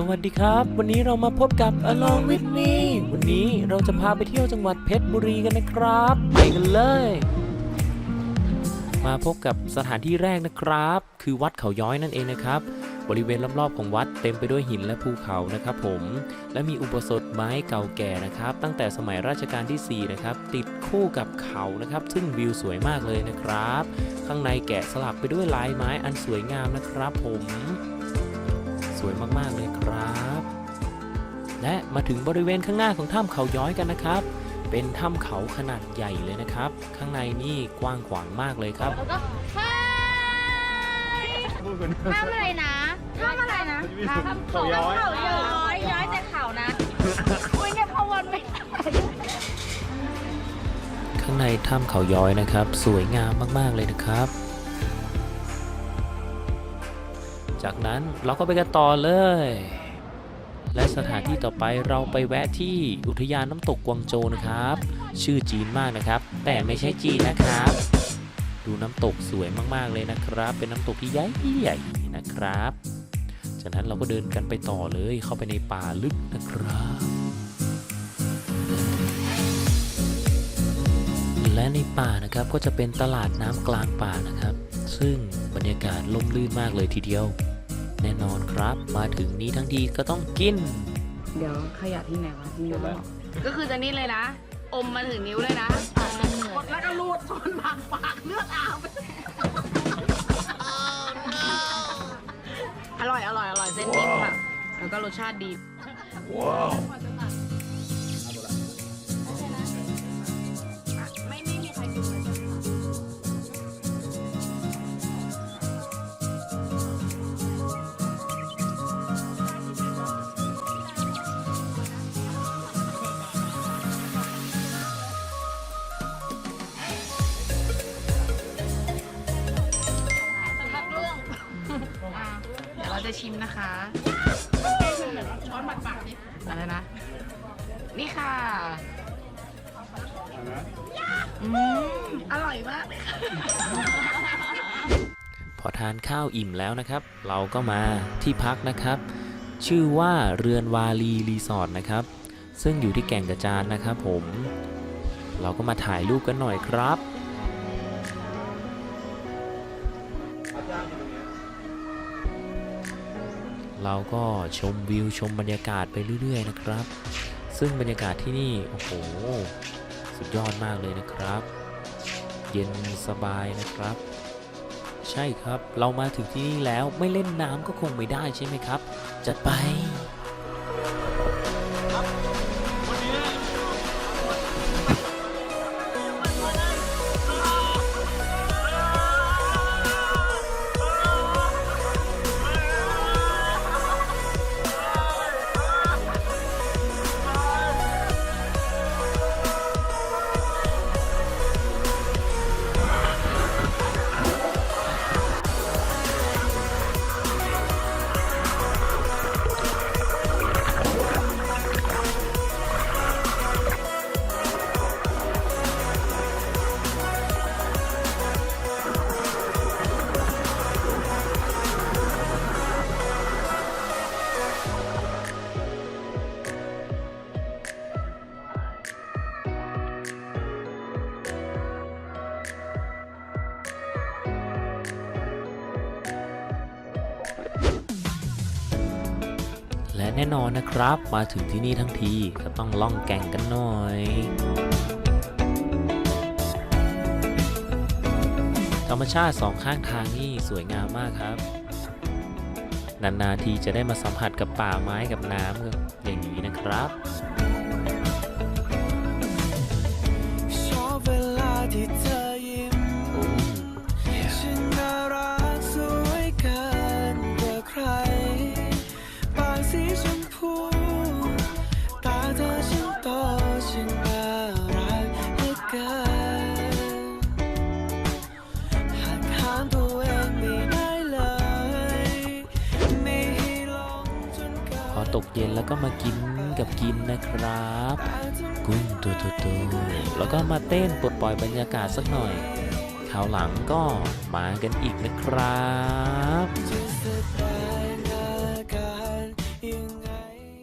สวัสดีครับ วันนี้เรามาพบกับ Along with me วันนี้เราจะพาไปเที่ยวจังหวัดเพชรบุรีกันนะครับ ไปกันเลย มาพบกับสถานที่แรกนะครับ คือวัดเขาย้อยนั่นเองนะครับ บริเวณรอบๆของวัดเต็มไปด้วยหินและภูเขานะครับผม และมีอุปสมบทไม้เก่าแก่นะครับ ตั้งแต่สมัยรัชกาลที่ 4 นะครับ ติดคู่กับเขานะครับ ซึ่งวิวสวยมากเลยนะครับ ข้างในแกะสลักไปด้วยลายไม้อันสวยงามนะครับผม สวยมากๆเลยครับ และมาถึงบริเวณข้างหน้าของถ้ำเขาย้อยกันนะครับ เป็นถ้ำเขาขนาดใหญ่เลยนะครับ ข้างในนี่กว้างขวางมากเลยครับ แล้วก็ห้ามอะไรนะห้ามอะไรนะห้ามเขาย้อยย้อยย้อยแต่เขานะคุยเนี่ยพะวันไม่ได้ข้างในถ้ำเขาย้อยนะครับ สวยงามมากๆเลยนะครับ จากนั้นเราก็ไปกันต่อเลย และสถานที่ต่อไปเราไปแวะที่อุทยานน้ำตกกวางโจนะครับ ชื่อจีนมากนะครับ แต่ไม่ใช่จีนนะครับ ดูน้ำตกสวยมากๆเลยนะครับ เป็นน้ำตกที่ใหญ่ใหญ่นะครับ จากนั้นเราก็เดินกันไปต่อเลยเข้าไปในป่าลึกนะครับและในป่านะครับก็จะเป็นตลาดน้ำกลางป่านะครับ ซึ่งบรรยากาศล่มลื่นมากเลยทีเดียว แน่นอนครับ มาถึงนี้ทั้งทีก็ต้องกิน เดี๋ยวขยะที่ไหนวะมีแล้วก็คือจะนี่เลยนะ อมมาถึงนิ้วเลยนะแล้วก็รูดทนปากปากเลือดอาบอร่อยอร่อยอร่อยเส้นนิ่มค่ะ แล้วก็รสชาติดีไม่ เดี๋ยวเราจะชิมนะคะช้อนบัดปากดิอะไรนะ นี่ค่ะ อืม อร่อยมากเลยค่ะพอทานข้าวอิ่มแล้วนะครับ เราก็มาที่พักนะครับ ชื่อว่าเรือนวาลีรีสอร์ทนะครับ ซึ่งอยู่ที่แก่งกระจานนะครับผม เราก็มาถ่ายรูปกันหน่อยครับ เราก็ชมวิวชมบรรยากาศไปเรื่อยๆนะครับ ซึ่งบรรยากาศที่นี่ โอ้โห สุดยอดมากเลยนะครับ เย็นสบายนะครับ ใช่ครับเรามาถึงที่นี่แล้วไม่เล่นน้ำก็คงไม่ได้ใช่ไหมครับ จัดไป แน่นอนนะครับ มาถึงที่นี่ทั้งทีก็ต้องล่องแก่งกันหน่อยธรรมชาติสองข้างทางนี่สวยงามมากครับ นานๆทีจะได้มาสัมผัสกับป่าไม้กับน้ำอย่างนี้นะครับชอบเวลาที่เธอ ตกเย็นแล้วก็มากินกับกินนะครับ กุ้งตัวโตๆแล้วก็มาเต้นปลดปล่อยบรรยากาศสักหน่อยคราวหลังก็มากันอีกนะครับ